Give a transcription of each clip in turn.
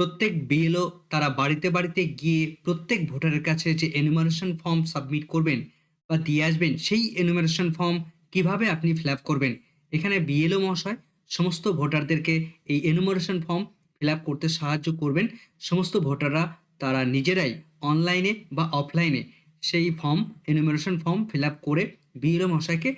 প্রত্যেক বিএলও তারা বাড়িতে, বাড়িতে গিয়ে প্রত্যেক ভোটারের কাছে যে এনুমারেশন ফর্ম সাবমিট করবেন বা দিয়ে আসবেন, সেই এনুমারেশন ফর্ম কীভাবে আপনি ফিল করবেন? এখানে বিএলও মহাশয় সমস্ত ভোটারদেরকে এই এনুমারেশন ফর্ম ফিল করতে সাহায্য করবেন। সমস্ত ভোটাররা তারা নিজেরাই অনলাইনে বা অফলাইনে সেই ফর্ম এনুমারেশন ফর্ম ফিল করে বিএলও মহাশয়কে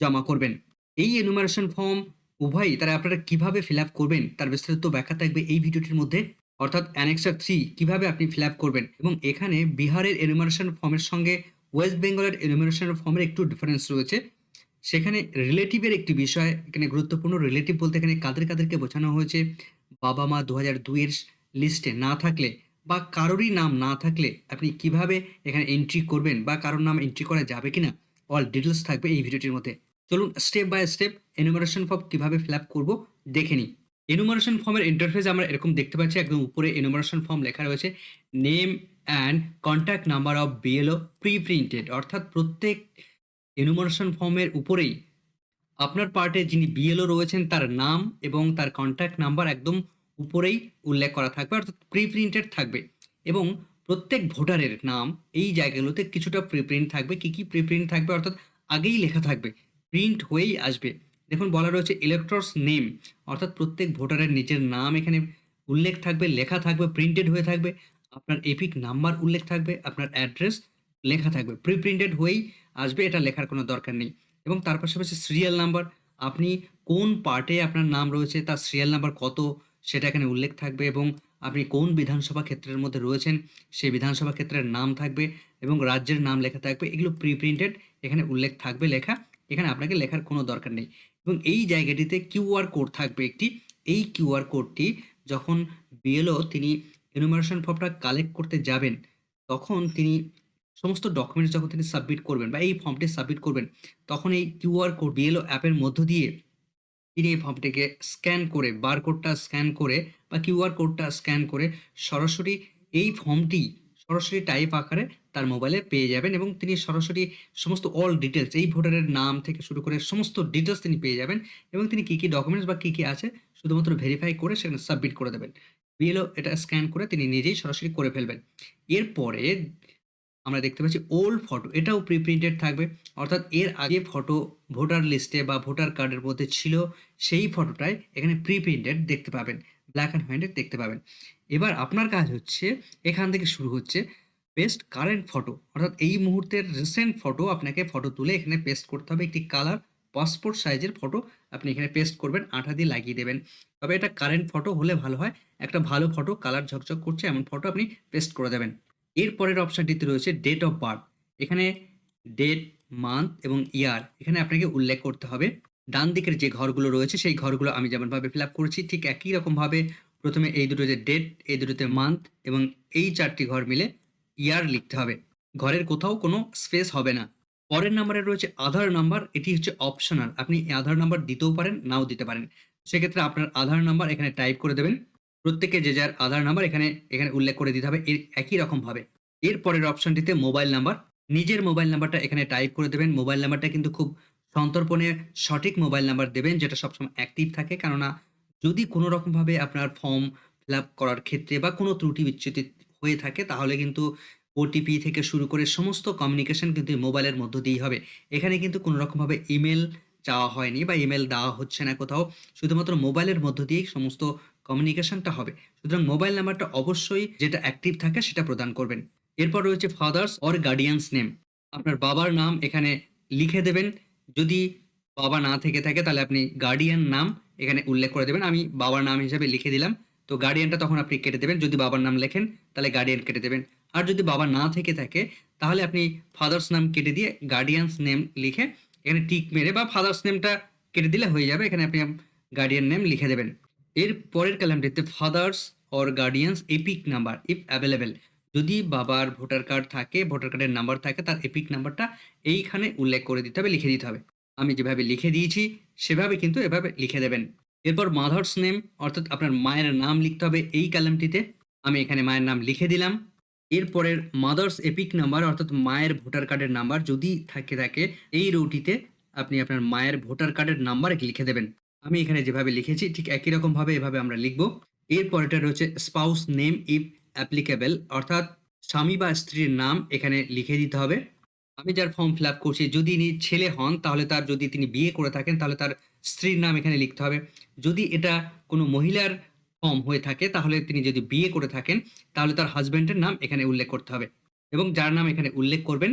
জমা করবেন। এই এনুমারেশন ফর্ম উভয়ই তারা আপনারা কীভাবে ফিল করবেন তার বিস্তারিত ব্যাখ্যা থাকবে এই ভিডিওটির মধ্যে। অর্থাৎ অ্যানেক্সার থ্রি কীভাবে আপনি ফিল করবেন এবং এখানে বিহারের এনুমারেশন ফর্মের সঙ্গে ওয়েস্ট বেঙ্গলের এনুমারেশন ফর্মের একটু ডিফারেন্স রয়েছে। সেখানে রিলেটিভের একটি বিষয় এখানে গুরুত্বপূর্ণ। রিলেটিভ বলতে এখানে কাদের, কাদেরকে বোঝানো হয়েছে? বাবা-মা ২০০২ এর লিস্টে না থাকলে বা কারোরই নাম না থাকলে আপনি কীভাবে এখানে এন্ট্রি করবেন বা কারোর নাম এন্ট্রি করা যাবে কিনা? অল ডিটেলস থাকবে এই ভিডিওটির মধ্যে। চলুন step by step enumeration form কীভাবে ফিল আপ করব দেখে নিই। এনুমারেশন ফর্মের ইন্টারফেস আমরা এরকম দেখতে পাচ্ছি একদম উপরে এনুমারেশন ফর্ম লেখা রয়েছে name and contact number of BLO pre printed অর্থাৎ প্রত্যেক এনুমারেশন ফর্মের উপরেই আপনার পার্টে যিনি বিএলও রয়েছেন তার নাম এবং তার কন্ট্যাক্ট নাম্বার একদম উপরেই উল্লেখ করা থাকবে অর্থাৎ প্রি প্রিন্টেড থাকবে এবং প্রত্যেক ভোটারের নাম এই জায়গাগুলোতে কিছুটা প্রি প্রিন্ট থাকবে কী, কী প্রি প্রিন্ট থাকবে অর্থাৎ আগেই লেখা থাকবে। প্রিন্ট হয়েই আসবে। দেখুন বলা রয়েছে ইলেক্টরস নেম অর্থাৎ প্রত্যেক ভোটারের নিজের নাম এখানে উল্লেখ থাকবে, লেখা থাকবে, প্রিন্টেড হয়ে থাকবে। আপনার এপিক নাম্বার উল্লেখ থাকবে, আপনার অ্যাড্রেস লেখা থাকবে। প্রি প্রিন্টেড হয়েই আসবে এটা লেখার কোনো দরকার নেই এবং তার পাশাপাশি সিরিয়াল নাম্বার আপনি কোন পার্টে আপনার নাম রয়েছে তার সিরিয়াল নাম্বার কত সেটা এখানে উল্লেখ থাকবে এবং আপনি কোন বিধানসভা ক্ষেত্রের মধ্যে রয়েছেন সেই বিধানসভা ক্ষেত্রের নাম থাকবে এবং রাজ্যের নাম লেখা থাকবে। এগুলো প্রি প্রিন্টেড এখানে উল্লেখ থাকবে লেখা। এখানে আপনাকে লেখার কোনো দরকার নেই এবং এই জায়গাটিতে কিউআর কোড থাকবে একটি। এই কিউআর কোডটি যখন বিএলও তিনি এনুমারেশন ফর্মটা কালেক্ট করতে যাবেন, তখন তিনি সমস্ত ডকুমেন্টস যখন তিনি সাবমিট করবেন বা এই ফর্মটি সাবমিট করবেন, তখন এই কিউআর কোড বিএলও অ্যাপের মধ্য দিয়ে তিনি এই ফর্মটিকে স্ক্যান করে বারকোডটা স্ক্যান করে বা কিউআর কোডটা স্ক্যান করে সরাসরি এই ফর্মটি সরাসরি টাইপ আকারে তার মোবাইলে পেয়ে যাবেন এবং তিনি সরাসরি সমস্ত অল ডিটেলস এই ভোটারের নাম থেকে শুরু করে সমস্ত ডিটেলস তিনি পেয়ে যাবেন এবং তিনি কী, কী ডকুমেন্টস বা কী, কী আছে শুধুমাত্র ভেরিফাই করে সেখানে সাবমিট করে দেবেন। বিএলও এটা স্ক্যান করে তিনি নিজেই সরাসরি করে ফেলবেন। এরপরে আমরা দেখতে পাচ্ছি ওল্ড ফটো এটাও প্রি প্রিন্টেড থাকবে অর্থাৎ এর আগে ফটো ভোটার লিস্টে বা ভোটার কার্ডের মধ্যে ছিল সেই ফটোটাই এখানে প্রি প্রিন্টেড দেখতে পাবেন ব্ল্যাক অ্যান্ড হোয়াইটে দেখতে পাবেন। এবার আপনার কাজ হচ্ছে, এখান থেকে শুরু হচ্ছে পেস্ট কারেন্ট ফটো অর্থাৎ এই মুহূর্তের রিসেন্ট ফটো আপনাকে ফটো তুলে এখানে পেস্ট করতে হবে। একটি কালার পাসপোর্ট সাইজের ফটো আপনি এখানে পেস্ট করবেন, আঠা দিয়ে লাগিয়ে দেবেন। তবে এটা কারেন্ট ফটো হলে ভালো হয়। একটা ভালো ফটো কালার ঝকঝক করছে, এমন ফটো আপনি পেস্ট করে দেবেন। এরপরের অপশানটিতে রয়েছে ডেট অফ বার্থ এখানে ডেট মান্থ এবং ইয়ার এখানে আপনাকে উল্লেখ করতে হবে। ডান দিকের যে ঘরগুলো রয়েছে, সেই ঘরগুলো আমি যেমনভাবে ফিল আপ করেছি, ঠিক একই রকমভাবে প্রথমে এই দুটো যে ডেট এই দুটোতে মান্থ এবং এই চারটি ঘর মিলে ইয়ার লিখতে হবে। ঘরের কোথাও কোনো স্পেস হবে না। পরের নাম্বারে রয়েছে আধার নাম্বার এটি হচ্ছে অপশনাল আপনি আধার নাম্বার দিতেও পারেন, নাও দিতে পারেন। সেক্ষেত্রে আপনার আধার নাম্বার এখানে টাইপ করে দেবেন। প্রত্যেকে যে যার আধার নাম্বার এখানে এখানে উল্লেখ করে দিতে হবে, এর একই রকমভাবে। এর পরের অপশনটিতে মোবাইল নাম্বার নিজের মোবাইল নাম্বারটা এখানে টাইপ করে দেবেন। মোবাইল নাম্বারটা কিন্তু খুব সন্তর্পণে সঠিক মোবাইল নাম্বার দেবেন, যেটা সবসময় অ্যাক্টিভ থাকে। কেননা যদি কোনো রকমভাবে আপনার ফর্ম ফিল আপ করার ক্ষেত্রে বা কোনো ত্রুটি বিচ্যুতি হয়ে থাকে, তাহলে কিন্তু ওটিপি থেকে শুরু করে সমস্ত কমিউনিকেশন কিন্তু মোবাইলের মধ্য দিয়েই হবে। এখানে কিন্তু কোনো রকমভাবে ইমেল চাওয়া হয়নি বা ইমেল দেওয়া হচ্ছে না কোথাও। শুধুমাত্র মোবাইলের মধ্য দিয়েই সমস্ত কমিউনিকেশনটা হবে। সুতরাং মোবাইল নাম্বারটা অবশ্যই যেটা অ্যাক্টিভ থাকে, সেটা প্রদান করবেন। এরপর রয়েছে ফাদার্স অর গার্ডিয়ানস নেম আপনার বাবার নাম এখানে লিখে দেবেন। যদি বাবা না থেকে থাকে, তাহলে আপনি গার্ডিয়ান নাম এখানে উল্লেখ করে দেবেন। আমি বাবার নাম হিসাবে লিখে দিলাম। তো গার্ডিয়ানটা তখন আপনি কেটে দেবেন। যদি বাবার নাম লেখেন, তাহলে গার্ডিয়ান কেটে দেবেন। আর যদি বাবা না থেকে থাকে, তাহলে আপনি ফাদার্স নাম কেটে দিয়ে গার্ডিয়ানস নেম লিখে এখানে টিক মেরে বা ফাদার্স নেমটা কেটে দিলে হয়ে যাবে। এখানে আপনি গার্ডিয়ান নেম লিখে দেবেন। এর পরের কলামটিতে father's or guardian's EPIC number if available যদি বাবার ভোটার কার্ড থাকে ভোটার কার্ডের নাম্বার থাকে, তার এপিক নাম্বারটা এইখানে উল্লেখ করে দিতে হবে, লিখে দিতে হবে। আমি যেভাবে লিখে দিয়েছি, সেভাবে কিন্তু এভাবে লিখে দেবেন। এরপর মাদার্স নেম অর্থাৎ আপনার মায়ের নাম লিখতে হবে এই কলামটিতে আমি এখানে মায়ের নাম লিখে দিলাম। এরপরের মাদার্স এপিক নাম্বার অর্থাৎ মায়ের ভোটার কার্ডের নাম্বার যদি থাকে থাকে, এই রোটিতে আপনি আপনার মায়ের ভোটার কার্ডের নাম্বার লিখে দেবেন। আমি এখানে যেভাবে লিখেছি, ঠিক একই রকমভাবে এভাবে আমরা লিখব। এর পরেরটা রয়েছে স্পাউস নেম ইফ অ্যাপ্লিকেবল অর্থাৎ স্বামী বা স্ত্রীর নাম এখানে লিখে দিতে হবে। আমি যার ফর্ম ফিল আপ করছি, যদি ইনি ছেলে হন, তাহলে তার যদি তিনি বিয়ে করে থাকেন, তাহলে তার স্ত্রীর নাম এখানে লিখতে হবে। যদি এটা কোনো মহিলার ফর্ম হয়ে থাকে, তাহলে তিনি যদি বিয়ে করে থাকেন, তাহলে তার হাজব্যান্ডের নাম এখানে উল্লেখ করতে হবে। এবং যার নাম এখানে উল্লেখ করবেন,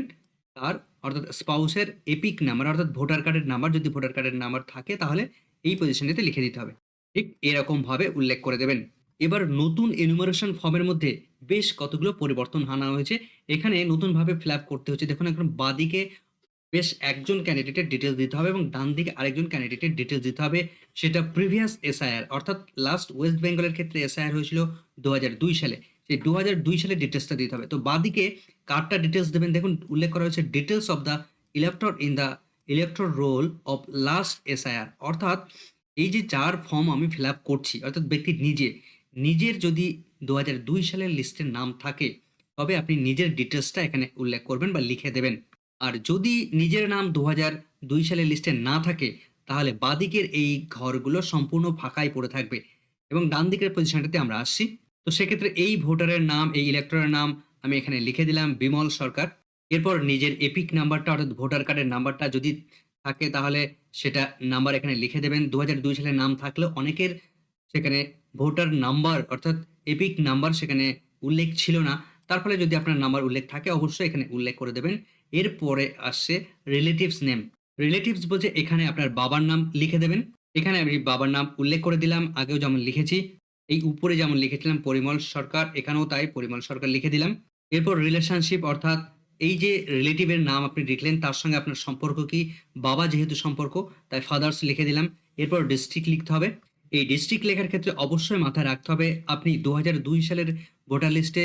তার অর্থাৎ স্পাউসের এপিক নাম্বার অর্থাৎ ভোটার কার্ডের নাম্বার যদি ভোটার কার্ডের নাম্বার থাকে, তাহলে এই পজিশনটিতে লিখে দিতে হবে। ঠিক এরকমভাবে উল্লেখ করে দেবেন। এবার নতুন এনুমারেশন ফর্মের মধ্যে বেশ কতগুলো পরিবর্তন আনা হয়েছে। এখানে নতুনভাবে ফিল আপ করতে হচ্ছে। দেখুন, এখন বাদিকে বেশ একজন ক্যান্ডিডেটের ডিটেলস দিতে হবে এবং ডান দিকে আরেকজন ক্যান্ডিডেটের ডিটেলস দিতে হবে। সেটা প্রিভিয়াস এসআইআর অর্থাৎ লাস্ট ওয়েস্ট বেঙ্গলের ক্ষেত্রে এসআইআর হয়েছিল দু হাজার দুই সালে। সেই দু সালে ডিটেলসটা দিতে হবে। তো বাদিকে কারটা ডিটেলস দেবেন। দেখুন, উল্লেখ করা হয়েছে details of the elector in the electoral roll of last SIR অর্থাৎ এই যে চার ফর্ম আমি ফিল আপ করছি, অর্থাৎ ব্যক্তি নিজে নিজের যদি দু হাজার দুই সালের লিস্টের নাম থাকে, তবে আপনি নিজের ডিটেলসটা এখানে উল্লেখ করবেন বা লিখে দেবেন। আর যদি নিজের নাম দু দুই সালের লিস্টে না থাকে, তাহলে বাদিকের এই ঘরগুলো সম্পূর্ণ ফাঁকাই পড়ে থাকবে এবং ডান দিকের পজিশনটাতে আমরা আসছি। তো সেক্ষেত্রে এই ভোটারের নাম, এই ইলেকটরের নাম আমি এখানে লিখে দিলাম, বিমল সরকার। এরপর নিজের এপিক নাম্বারটা অর্থাৎ ভোটার কার্ডের নাম্বারটা যদি থাকে, তাহলে সেটা নাম্বার এখানে লিখে দেবেন। দু হাজার দুই সালের নাম থাকলেও অনেকের সেখানে ভোটার নাম্বার অর্থাৎ এপিক নাম্বার সেখানে উল্লেখ ছিল না। তার ফলে যদি আপনার নাম্বার উল্লেখ থাকে, অবশ্যই এখানে উল্লেখ করে দেবেন। এরপরে আসছে রিলেটিভস নেম রিলেটিভস বলছে এখানে আপনার বাবার নাম লিখে দেবেন। এখানে আমি বাবার নাম উল্লেখ করে দিলাম, আগেও যেমন লিখেছি। এই উপরে যেমন লিখেছিলাম, পরিমল সরকার, এখানেও তাই পরিমল সরকার লিখে দিলাম। এরপর রিলেশনশিপ অর্থাৎ এই যে রিলেটিভের নাম আপনি লিখলেন, তার সঙ্গে আপনার সম্পর্ক কি? বাবা যেহেতু সম্পর্ক, তাই ফাদার্স লিখে দিলাম। এরপর ডিস্ট্রিক্ট লিখতে হবে। এই ডিস্ট্রিক্ট লেখার ক্ষেত্রে অবশ্যই মাথায় রাখতে হবে। আপনি দু হাজার দুই সালের ভোটার লিস্টে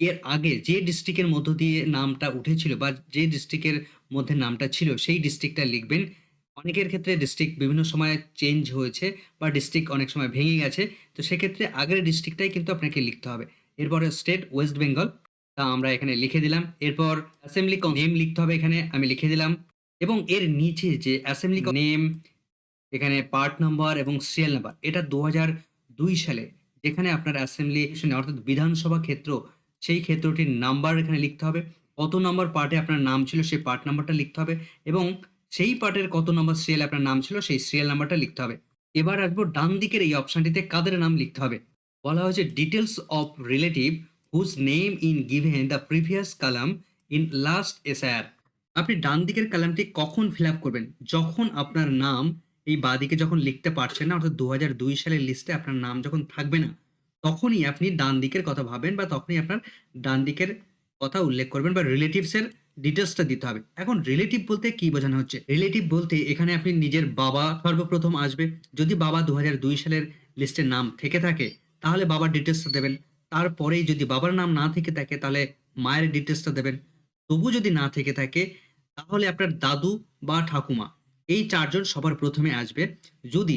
এর আগে যে ডিস্ট্রিক্টের মধ্য দিয়ে নামটা উঠেছিল বা যে ডিস্ট্রিক্টের মধ্যে নামটা ছিল, সেই ডিস্ট্রিক্টটা লিখবেন। অনেকের ক্ষেত্রে ডিস্ট্রিক্ট বিভিন্ন সময় চেঞ্জ হয়েছে বা ডিস্ট্রিক্ট অনেক সময় ভেঙে গেছে। তো সেক্ষেত্রে আগের ডিস্ট্রিক্টটাই কিন্তু আপনাকে লিখতে হবে। এরপরে স্টেট ওয়েস্ট বেঙ্গল তা আমরা এখানে লিখে দিলাম। এরপর অ্যাসেম্বলি নেম লিখতে হবে এখানে, আমি লিখে দিলাম। এবং এর নিচে যে অ্যাসেম্বলি নেম এখানে পার্ট নাম্বার এবং সিরিয়াল নাম্বার এটা দু দুই সালে যেখানে আপনার অ্যাসেম্বলি অর্থাৎ বিধানসভা ক্ষেত্র, সেই ক্ষেত্রটির নাম্বার এখানে লিখতে হবে। কত নম্বর পার্টে আপনার নাম ছিল, সেই পার্ট নাম্বারটা লিখতে হবে এবং সেই পার্টের কত নম্বর সিরিয়াল আপনার নাম ছিল, সেই সিরিয়াল নাম্বারটা লিখতে হবে। এবার আসব ডান দিকের এই অপশনটিতে কাদের নাম লিখতে হবে? বলা হয়েছে details of relative whose name in given the previous column in last SIR আপনি ডান দিকের কালামটি কখন ফিল করবেন? যখন আপনার নাম এই বাদিকে যখন লিখতে পারছেন না, অর্থাৎ দু হাজার দুই সালের লিস্টে আপনার নাম যখন থাকবে না, তখনই আপনি ডান দিকের কথা ভাবেন বা তখনই আপনার ডান দিকের কথা উল্লেখ করবেন বা রিলেটিভসের ডিটেলসটা দিতে হবে। এখন রিলেটিভ বলতে কি বোঝানো হচ্ছে? রিলেটিভ বলতে এখানে আপনি নিজের বাবা সর্বপ্রথম আসবে। যদি বাবা দু হাজার দুই সালের লিস্টের নাম থেকে থাকে, তাহলে বাবার ডিটেলসটা দেবেন। তারপরেই যদি বাবার নাম না থেকে থাকে, তাহলে মায়ের ডিটেলসটা দেবেন। তবু যদি না থেকে থাকে, তাহলে আপনার দাদু বা ঠাকুমা এই চারজন সবার প্রথমে আসবে। যদি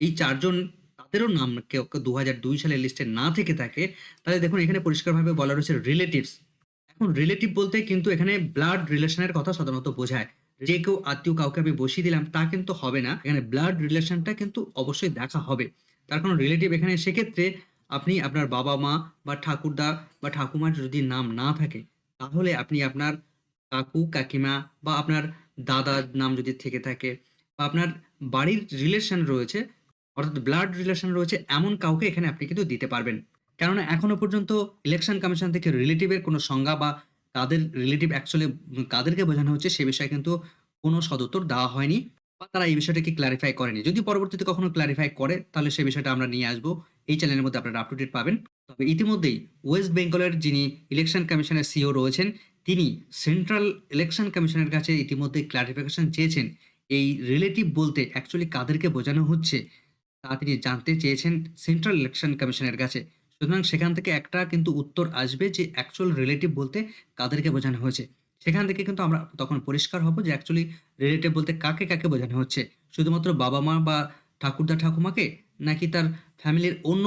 এই চারজন তাদেরও নাম কেউ দু হাজার দুই সালের লিস্টে না থেকে থাকে, তাহলে দেখুন এখানে পরিষ্কারভাবে বলা রয়েছে রিলেটিভস এখন রিলেটিভ বলতে কিন্তু এখানে ব্লাড রিলেশনের কথা সাধারণত বোঝায়। যে কেউ আত্মীয় কাউকে আমি বসিয়ে দিলাম, তা কিন্তু হবে না। এখানে ব্লাড রিলেশনটা কিন্তু অবশ্যই দেখা হবে। তার কারণ রিলেটিভ এখানে সেক্ষেত্রে আপনি আপনার বাবা মা বা ঠাকুরদা বা ঠাকুমার যদি নাম না থাকে, তাহলে আপনি আপনার কাকু, কাকিমা বা আপনার দাদার নাম যদি থেকে থাকে বা আপনার বাড়ির রিলেশন রয়েছে, অর্থাৎ ব্লাড রিলেশন রয়েছে, এমন কাউকে এখানে আপনি কিন্তু দিতে পারবেন। কেননা এখনও পর্যন্ত ইলেকশন কমিশন থেকে রিলেটিভের কোনো সংজ্ঞা বা কাদের রিলেটিভ অ্যাকচুয়ালি কাদেরকে বোঝানো হচ্ছে, সে বিষয়ে কিন্তু কোনো সদুত্তর দেওয়া হয়নি বা তারা এই বিষয়টাকে ক্লারিফাই করেনি। যদি পরবর্তীতে কখনো ক্লারিফাই করে, তাহলে সে বিষয়টা আমরা নিয়ে আসব। এই চ্যানেলের মধ্যে আপনারা আপ টু ডেট পাবেন। তবে ইতিমধ্যেই ওয়েস্ট বেঙ্গলের যিনি ইলেকশন কমিশনের সিও রয়েছেন তিনি সেন্ট্রাল ইলেকশন কমিশনের কাছে ইতিমধ্যে ক্লারিফিকেশন চেয়েছেন। এই রিলেটিভ বলতে অ্যাকচুয়ালি কাদেরকে বোঝানো হচ্ছে, তা তিনি জানতে চেয়েছেন সেন্ট্রাল ইলেকশন কমিশনের কাছে। সুতরাং সেখান থেকে একটা কিন্তু উত্তর আসবে যে অ্যাকচুয়াল রিলেটিভ বলতে কাদেরকে বোঝানো হয়েছে। সেখান থেকে কিন্তু আমরা তখন পরিষ্কার হব যে অ্যাকচুয়ালি রিলেটিভ বলতে কাকে কাকে বোঝানো হচ্ছে। শুধুমাত্র বাবা মা বা ঠাকুরদা ঠাকুমাকে, নাকি তার ফ্যামিলির অন্য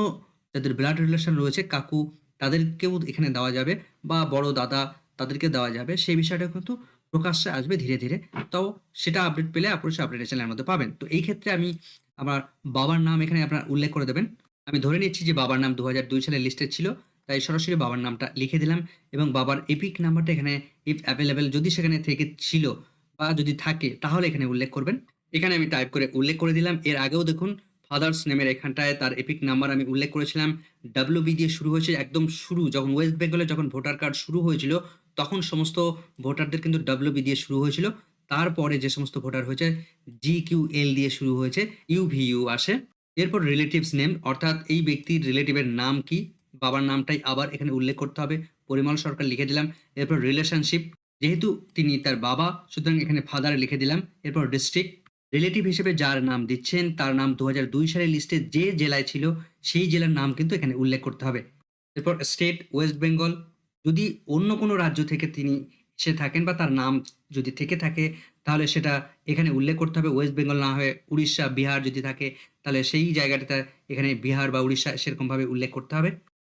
যাদের ব্লাড রিলেশন রয়েছে, কাকু তাদেরকেও এখানে দেওয়া যাবে, বা বড় দাদা তাদেরকে দেওয়া যাবে সেই বিষয়টা কিন্তু প্রকাশ্যে আসবে ধীরে ধীরে তো সেটা আপডেট পেলে অবশ্যই আপডেট চ্যানেলের মধ্যে পাবেন তো এই ক্ষেত্রে আমি আমার বাবার নাম এখানে আপনার উল্লেখ করে দেবেন আমি ধরে নিচ্ছি যে বাবার নাম 2002 সালে লিস্টে ছিল। তাই সরাসরি বাবার নামটা লিখে দিলাম এবং বাবার এপিক নাম্বারটা এখানে ইফ অ্যাভেইলেবল যদি সেখানে থেকে ছিল বা যদি থাকে, তাহলে এখানে উল্লেখ করবেন। এখানে আমি টাইপ করে উল্লেখ করে দিলাম। এর আগেও দেখুন ফাদার্স নেমের এখানটায় তার এপিক নাম্বার আমি উল্লেখ করেছিলাম। WB দিয়ে শুরু হয়েছে একদম শুরু, যখন ওয়েস্ট বেঙ্গলে যখন ভোটার কার্ড শুরু হয়েছিল তখন সমস্ত ভোটারদের কিন্তু WB দিয়ে শুরু হয়েছিল। তারপরে যে সমস্ত ভোটার হয়েছে জি কিউ এল দিয়ে শুরু হয়েছে UVU আসে। এরপর রিলেটিভস নেম অর্থাৎ এই ব্যক্তির রিলেটিভের নাম কি? বাবার নামটাই আবার এখানে উল্লেখ করতে হবে। পরিমল সরকার লিখে দিলাম। এরপর রিলেশনশিপ যেহেতু তিনি তার বাবা, সুতরাং এখানে ফাদার লিখে দিলাম। এরপর ডিস্ট্রিক্ট রিলেটিভ হিসেবে যার নাম দিচ্ছেন, তার নাম 2002 সালের লিস্টে যে জেলায় ছিল, সেই জেলার নাম কিন্তু এখানে উল্লেখ করতে হবে। এরপর স্টেট ওয়েস্ট বেঙ্গল যদি অন্য কোনো রাজ্য থেকে তিনি সে থাকেন বা তার নাম যদি থেকে থাকে তাহলে সেটা এখানে উল্লেখ করতে হবে। ওয়েস্ট বেঙ্গল না হয়ে উড়িষ্যা, বিহার যদি থাকে তাহলে সেই জায়গাটাতে এখানে বিহার বা উড়িষ্যা সেরকমভাবে উল্লেখ করতে হবে।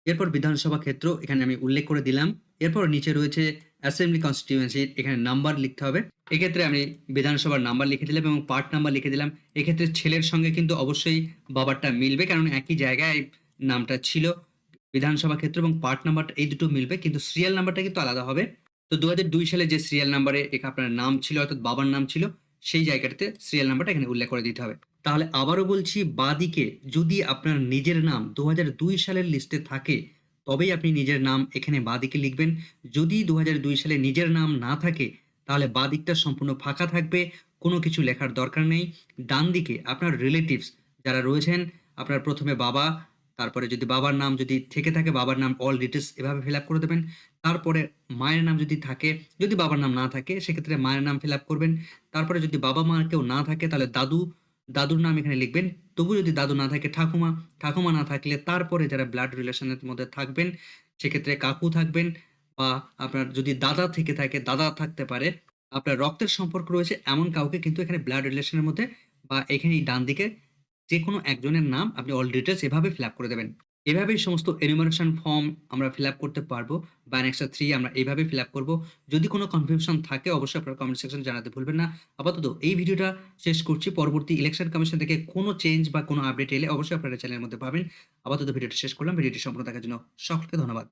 এরপর বিধানসভা ক্ষেত্র এখানে আমি উল্লেখ করে দিলাম। এরপর নিচে রয়েছে অ্যাসেম্বলি কনস্টিটিউয়েন্সি এখানে নাম্বার লিখতে হবে। এক্ষেত্রে আমি বিধানসভার নাম্বার লিখে দিলাম এবং পার্ট নাম্বার লিখে দিলাম। এক্ষেত্রে ছেলের সঙ্গে কিন্তু অবশ্যই বাবারটা মিলবে কারণ একই জায়গায় নামটা ছিল। বিধানসভা ক্ষেত্র এবং পার্ট নাম্বারটা এই দুটো মিলবে কিন্তু সিরিয়াল নাম্বারটা কিন্তু আলাদা হবে। তো 2002 সালে যে সিরিয়াল নাম্বারে আপনার নাম ছিল অর্থাৎ বাবার নাম ছিল সেই জায়গাটাতে সিরিয়াল নাম্বারটা এখানে উল্লেখ করে দিতে হবে। তাহলে আবারও বলছি বাঁদিকে যদি আপনার নিজের নাম 2002 সালের লিস্টে থাকে তবেই আপনি নিজের নাম এখানে বাঁদিকে লিখবেন। যদি 2002 সালে নিজের নাম না থাকে তাহলে বাঁদিকটা সম্পূর্ণ ফাঁকা থাকবে। কোনো কিছু লেখার দরকার নেই। ডানদিকে আপনার রিলেটিভস যারা রয়েছেন আপনার প্রথমে বাবা, তারপরে যদি বাবার নাম যদি থেকে থাকে বাবার নাম অল ডিটেইলস এভাবে ফিল আপ করে দেবেন। তারপরে মায়ের নাম যদি থাকে, যদি বাবার নাম না থাকে সেক্ষেত্রে মায়ের নাম ফিল আপ করবেন। তারপরে যদি বাবা-মা কেউ না থাকে তাহলে দাদু, দাদুর নাম এখানে লিখবেন। তবু যদি দাদু না থাকে ঠাকুমা, ঠাকুমা না থাকলে তারপরে যারা ব্লাড রিলেশনের মধ্যে থাকবেন সেক্ষেত্রে কাকু থাকবেন বা আপনার যদি দাদা থেকে থাকে দাদা থাকতে পারে। আপনার রক্তের সম্পর্ক রয়েছে এমন কাউকে কিন্তু এখানে ব্লাড রিলেশনের মধ্যে বা এখানেই ডানদিকে যেকোনো একজনের নাম আপনি অল ডিটেলস এভাবে ফিল করে দেবেন। এভাবেই সমস্ত এনুমারেশন ফর্ম আমরা ফিল করতে পারব বা Annexure 3 আমরা এভাবে ফিল করব। যদি কোনো কনফিউশন থাকে অবশ্যই আপনারা কমেন্ট সেকশনে জানাতে ভুলবেন না। আপাতত এই ভিডিওটা শেষ করছি। পরবর্তী ইলেকশন কমিশন থেকে কোনো চেঞ্জ বা কোনো আপডেট এলে অবশ্যই আপনারা চ্যানেলের মধ্যে পাবেন। আপাতত ভিডিওটা শেষ করলাম। ভিডিওটি সম্পূর্ণ দেখার জন্য সকলকে ধন্যবাদ।